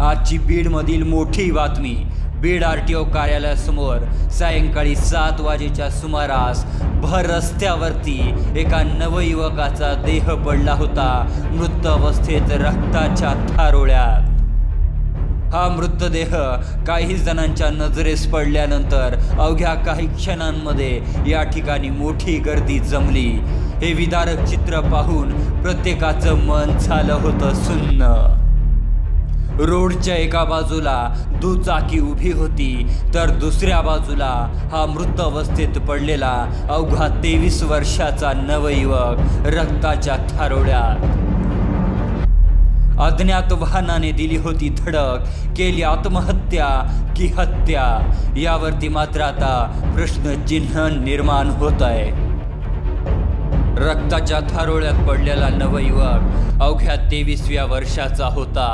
आजची बीडमधील मोठी बातमी. बीड आर टी ओ कार्यालयासमोर सायंकाळी सात वाजेच्या सुमारास भर रस्त्यावरती एका नवयुवकाचा देह पडला होता. मृत अवस्थेत रक्ताच्या थारोळ्यात. हा मृतदेह काही जणांच्या नजरेस पडल्यानंतर अवघ्या काही क्षणांमध्ये या ठिकाणी मोठी गर्दी जमली. हे विदारक चित्र पाहून प्रत्येकाचं मन झालं होतं सुन्न. रोडच्या एका बाजूला दुचाकी उभी होती तर दुसऱ्या बाजूला हा मृत अवस्थेत पडलेला अवघा तेवीस वर्षाचा नवयुवक रक्ताच्या थारोळ्यात. अज्ञात वाहनाने दिली होती धडक केली आत्महत्या की हत्या यावरती मात्र आता प्रश्नचिन्ह निर्माण होत आहे रक्ताच्या थारोळ्यात पडलेला नवयुवक अवघ्या तेवीसव्या वर्षाचा होता.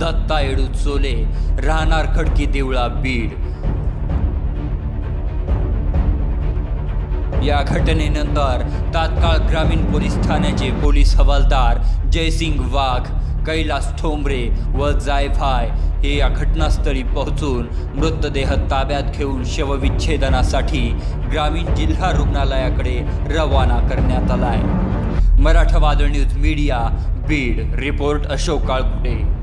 दत्ता एडू चोले राहणार खडकी देवळा बीड. या घटनेनंतर तात्काळ ग्रामीण पोलीस ठाण्याचे पोलीस हवालदार जयसिंग वाघ कैलास ठोंबरे व जायफाय हे या घटनास्थळी पोहोचून मृतदेह ताब्यात घेऊन शवविच्छेदनासाठी ग्रामीण जिल्हा रुग्णालयाकडे रवाना करण्यात आलाय. Maratha Vadal news media Beed. Report Ashok Kalkute.